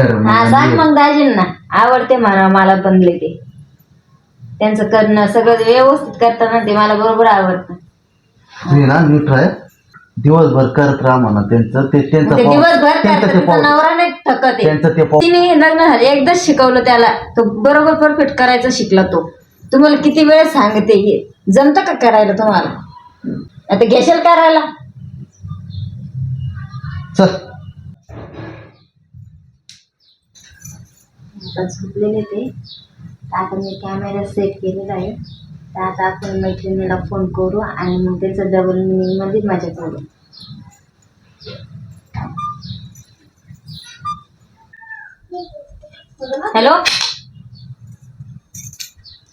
हा सांग मग दाजींना. आवडते म्हणा मला बनले ते. त्यांचं करणं सगळं व्यवस्थित करताना ते मला बरोबर आवडतं. हे ना नीट आहे दिवसभर करत राहा म्हणा त्यांचं ते त्यांचं ते पाऊल- दिवसभर त्यांचं करतात ते तिचा पाऊल- नवरा नाही थकत आहे. त्यांचं ते पाऊल- तिने लग्न झालं एकदाच शिकवलं त्याला. तो बरोबर परफेक्ट करायचं शिकला तो. तुम्हाला किती वेळ सांगते हे? जमतं का करायला तुम्हाला? आता घेशाल करायला? चल. आता झोपलेले ते. आता मी कॅमेरा सेट केलेला आहे. तर आता आपण मैत्रिणीला फोन करू आणि मग त्याचं डबल मिनिंगमध्ये माझ्या करू. हॅलो?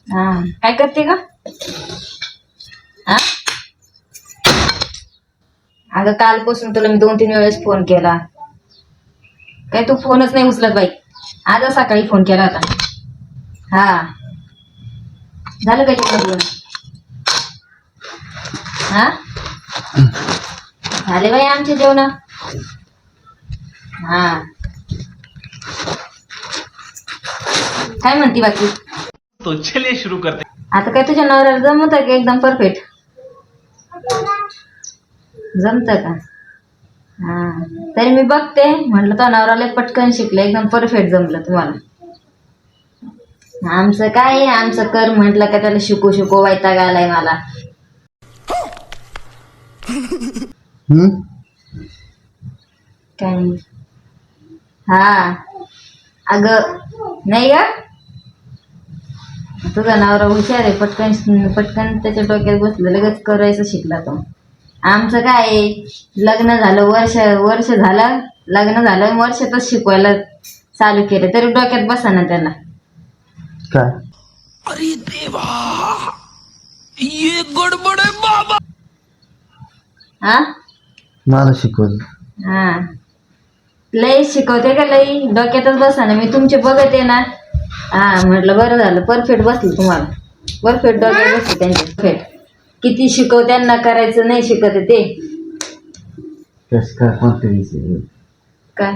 हा. काय करते का हा? अगं कालपासून तुला मी दोन तीन वेळेस फोन केला. काय तू फोनच नाही उचलत बाई. आज सकाळी फोन केला होता. हा. झालं का जेवण बिवण? हा? झाले बाई आमचे जेवण. हा. काय म्हणती बाकी? तो चलिए शुरू करते। आता काय तुझ्या नवऱ्याला जमत का? एकदम परफेक्ट जमत का? हा. तरी मी बघते. म्हटलं तो नवऱ्याला पटकन शिकलं. एकदम परफेक्ट जमलं तुम्हाला. आमचं काय आहे, आमचं कर म्हटलं का त्याला शिकू शिकू वैताग आलाय मला? काय. हा. अगं नाही का तुझा नवरा हुशार आहे. पटकन पटकन त्याच्या डोक्यात बसलं. लगेच करायचं शिकला तो. आमचं काय आहे, लग्न झालं वर्ष वर्ष झालं लग्न झालं वर्षातच शिकवायला चालू केलं. तरी डोक्यात बसा ना त्याला. काय? हा मला शिकवलं. हा. लई शिकवते का लई? डोक्यातच बसा ना. मी तुमचे बघत आहे ना. हा म्हटलं बरं झालं. परफेक्ट बसलं तुम्हाला. परफेक्ट डोक्यात बसलं त्यांचे. परफेक्ट. किती शिकव त्यांना करायचं नाही शिकत ते. कस काय कोणते विषय काय?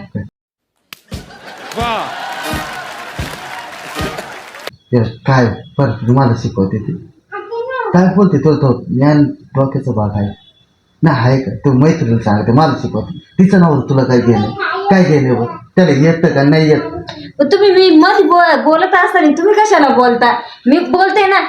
ते काय? परत मला शिकवते ते. काय बोलते तो तो ज्ञान डोक्याचा भाग आहे. ना आहे का? तो मैत्रिणी सांगते मला शिकवते. तिचं नाव तुला काय गेलं काय गेलं बघ त्याला येतं का? नाही येत? पण तुम्ही मी बोल- बोलत असताना तुम्ही कशाला बोलता? मी बोलते ना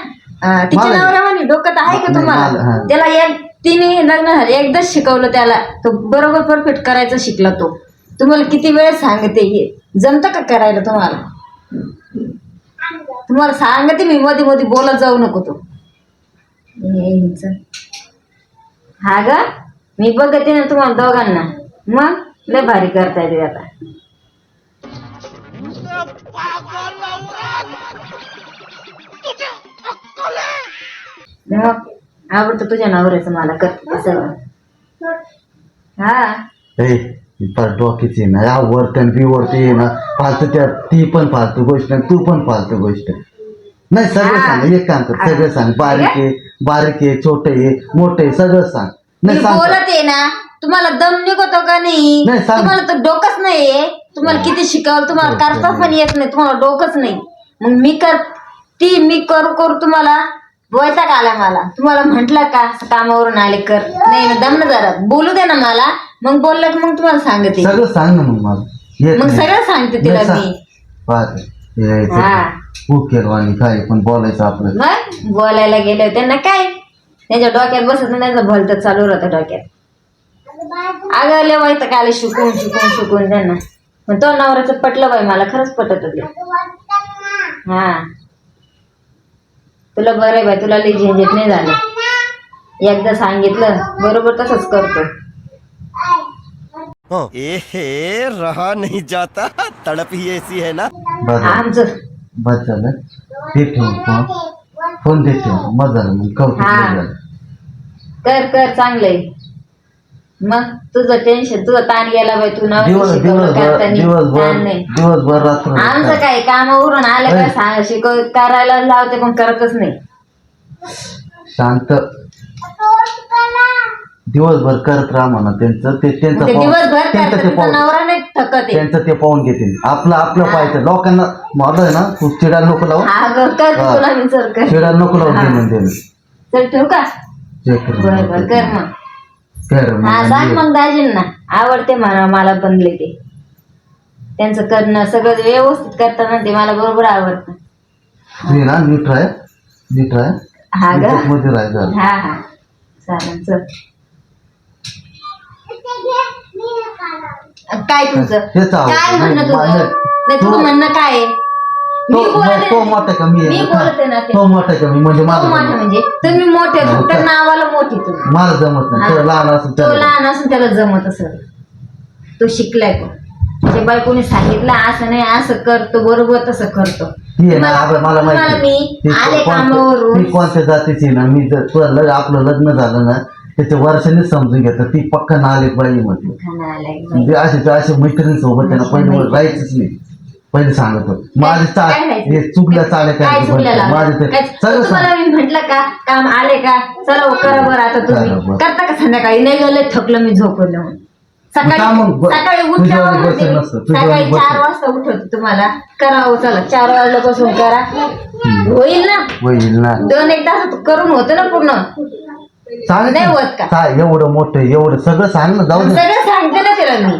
तिच्या मला- नवऱ्यावानी डोक्यात आहे का मला- तुम्हाला? हा. त्याला एक तिने लग्न झालं एकदाच शिकवलं त्याला. तो बरोबर परफेक्ट करायचं शिकला तो. तुम्हाला किती वेळ सांगते हे? जमतं का करायला तुम्हाला? तुम्हाला सांगते मी मध्ये मध्ये बोलत जाऊ नको तो. हे हिचं. हा ग मी बघते ना तुम्हाला दोघांना. मग लय भारी करता येते आता. आवडतं तुझ्या नवऱ्याचं मला करते सगळं हा. ए पर डोक्याची ना वर्तन बिवर्ती ना फालतू त्या ती पण फालतू गोष्ट आणि तू पण फालतू गोष्ट. नाही सगळं. सांग एक काम कर सगळं सांग बारीक आहे बारीक आहे छोट आहे मोठं आहे सगळं सांग. मी नाही सांग बोलत आहे ना तुम्हाला दम निघतो का नाही? नाही, सांग. तुम्हाला तर डोकंच नाहीये तुम्हाला किती शिकवलं तुम्हाला करता पण नाही. येत नाही तुम्हाला डोकंच नाही. मग मी कर ती मी करू करू तुम्हाला वैताग आला मला? तुम्हाला म्हंटल का? कामावरून आले कर. नाही ना दम ना जरा. बोलू दे ना मला. मग बोललं की मग तुम्हाला सांगते. सगळं सांग ना मग मला. येत मग नाही. सगळं सांगते तिला नाही. मी. पाहते. हे हा. काय पण बोलायचं आपलं. मग? बोलायला गेले त्यांना काय? त्यांच्या डोक्यात बसत नाही त्यांचं भलत चालू राहतं डोक्यात. अगं लय आले शिकून शिकून शिकून त्यांना. पण तो नवऱ्याचं पटलं बाई मला खरंच पटत ते हा. तुला बरं आहे बाई तुला लई झंझट नाही झालं. एकदा सांगितलं बरोबर तसंच करतो. एहे रहा नहीं जाता. तड़प ही ऐसी है ना? आमचं. बस झालं ते ठेवून फोन फोन दे ठेव. मग झालं मग हा. कर कर चांगलंय. मग तुझं टेन्शन तुझा ताण गेला बाई तू दिवस दिवसभर करताना दिवसभर ताण नाही. दिवसभर रात्र आमचं काय कामावरून आलं का? सांग शिकव करायला लावते पण करतच नाही. शांत. दिवसभर करत राहा म्हणा त्यांचं ते त्यांचं ते पाहून- दिवसभर त्यांचं ते पाहून नवरा नाही थकत आहे. त्यांचं ते पाहून घेतील आपलं आपलं. पाहायचं. लोकांना मला आहे ना तू चिडायला नको लावू. हा ग कर हा. तुला मी सर कर. चिडायला नको लावू. दे म्हणजे चल ठेवू का? बर बर कर मग. कर हा सांग मग. दाजींना. आवडते म्हणा मला बनले ते त्यांचं करणं सगळं व्यवस्थित करताना ते मला बरोबर आवडतं. मी ना नीट राह नीट राह. हा ग मध्ये राह झालं हा हा. चालेल चल. काय तुझं हेच आवडतं. काय म्हणणं तुझं? माझं- नाही तुझं तो- म्हणणं काय आहे? मी तो बोलते तो ना. मोठा का मी मी आहे? बोलते ना ते. तो मोठा का मी? म्हणजे तो माझं मोठा जमत म्हणजे. तुम्ही मोठे फक्त? नावाला मोठी तुम्ही. मला जमत नाही. तो लहान असेल तो त्याला. लहान असून त्याला जमत असं तो शिकलाय त्याच्या बायकोने सांगितलं असं नाही असं करतो बरोबर तसं करतो. ती आहे ना तुम्हाला- आबा, मला तुम्हाला माहिती मी ती आले कोणत्या- कामावरून. ती कोणत्या जातीची आहे ना मी जर लग- आपलं लग्न झालं ना त्याच्या वर्षानेच समजून घेतात ती पक्का नाले बाई म्हटलं खाणं आलंय बाई. म्हणजे असे असे मैत्रिणीसोबत त्यांना पहिले राहायचंच नाही. पहिले सांगतो माझे चा काय राहायचं? हे चुकल्या चाल्या काय काय माझे लावल्या? ते काय- सगळं तुम्हाला सांग. मी म्हंटल का? काम आले का? चला हो, करा बरं आता तुम्ही. बरं. करता का संध्याकाळी? नाही गेले थकलं मी झोपलं म्हणून. सकाळी मग सकाळी तुझ्यावर उठल्यावर बसेल म्हणते मी, नसतं, तुझ्यावर सकाळी बसेल. चार वाजता उठवते तुम्हाला. करा हो चला चार वाजल्यापासून करा. होईल ना? होईल ना. दोन एक तासात करून होतं ना पूर्ण. सांग नाही होत का? एवढं मोठं एवढं सगळं सांग ना जाऊ दे. सगळं सांगते ना तिला मी.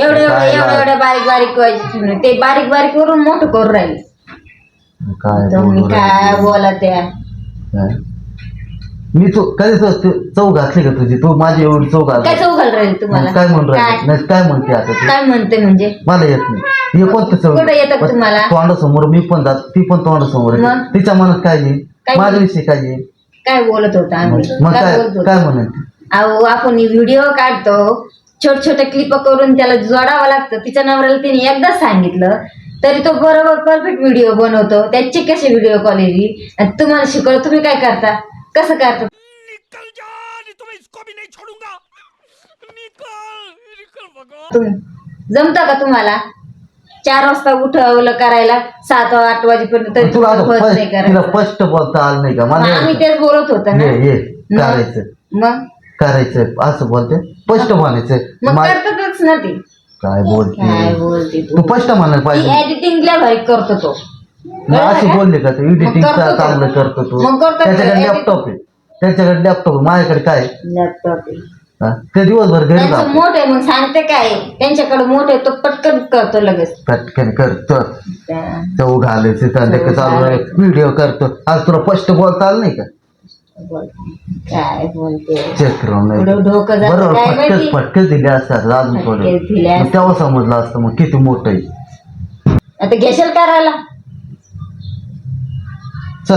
एवढं एवढं काय एवढं बारीक बारीक व्हायची. ते बारीक बारीक करून मोठं करून राहिले. काय तुम्ही बोलू काय राहिली? बोला त्या काय? मी तू कधी तो- तू चव घातली का तुझी? तू माझी एवढी चव काय घातली चौघाल राहील तुम्हाला? काय म्हणून काय? राहिली नाही काय म्हणते आता तू? काय म्हणते म्हणजे? मला येत नाही. हे कोणतं चव कुठं येतं का तुम्हाला? तोंडासमोर मी पण जात ती पण तोंडासमोर येते. मग? तिच्या मनात काय येईल काय माझ्याविषयी काय येईल काय बोलत होता आम्ही? मग काय काय बोलत काय म्हणत अहो आपण व्हिडिओ काढतो. छोट छोटे क्लिप करून त्याला जोडावं लागतं. तिच्या नवऱ्याला तिने एकदाच सांगितलं तरी तो बरोबर परफेक्ट व्हिडिओ बनवतो. त्याची कशी व्हिडिओ क्वालिटी आणि तुम्हाला शिकवलं तुम्ही काय करता? कसं करता? निकल जा नहीं तो मैं इसको भी नहीं छोड़ूंगा. निकल निकल भगवान तुम्ही जमतं का तुम्हाला? चार वाजता उठवलं करायला सात आठ वाजेपर्यंत नाही करायचं स्पष्ट बोलता आलं नाही का? आम्ही. तेच बोलत होतो ना? करायचं. मग? करायचं असं बोलते. स्पष्ट म्हणायचं. मग मा- करतातच ना ते. काय बोलते? काय बोलते तू? तू स्पष्ट म्हणायला ती पाहिजे. एडिटिंगला भारी करतो तो. मग का? बोलले का तू? एडिटिंग करतो तो. चांगलं करतो तू. मग करतो तो. त्याच्याकडे Edit- लॅपटॉप आहे. त्याच्याकडे लॅपटॉप आहे. माझ्याकडे काय आहे? लॅपटॉप हा? ते दिवसभर घरी त्यांचं राहतो. मोठ आहे मग सांगते काय? त्यांच्याकडे मोठ आहे तो पटकन करतो लगेच. पटकन करतो. त्या- चव घालायचे चालू. व्हिडिओ करतो. आज तुला स्पष्ट बोलता आलं नाही का. काय बोलते डोकं जातं. बरोबर काय माहिती? फटके दिले असतात अजून फटके थोडे दिले मग असतात. तेव्हा समजलं असतं मग किती मोठं आहे. आता घेशील करायला? चल.